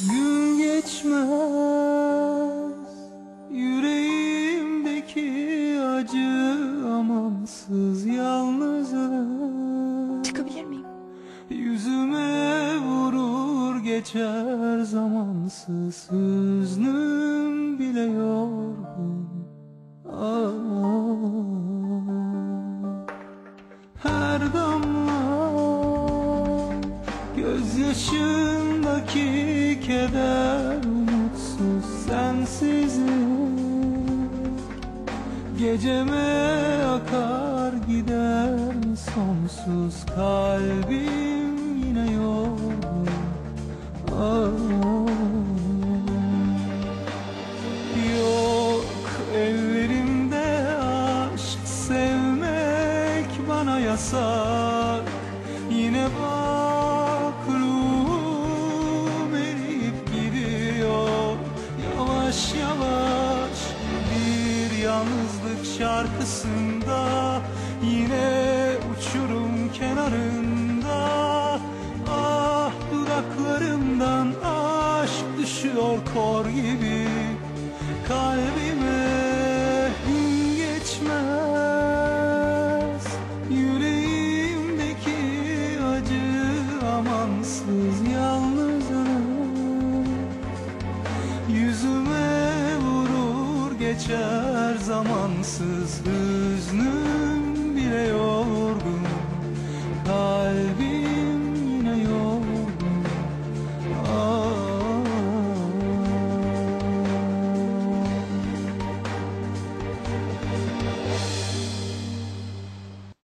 Gün geçmez Yüreğimdeki acı amansız yalnızlık. Çıkabilir miyim? Yüzüme vurur geçer zamansız hüznüm bile yorgun. Ah, Her damla gözyaşındaki keder umutsuz sensizlik Geceme akar gider sonsuz kalbim yine yorgun. Yok ellerimde aşk sevmek bana yasak Yine bak yalnızlık şarkısında Yine uçurum kenarında. Ah dudaklarımdan aşk düşüyor kor gibi geçer zamansız hüznüm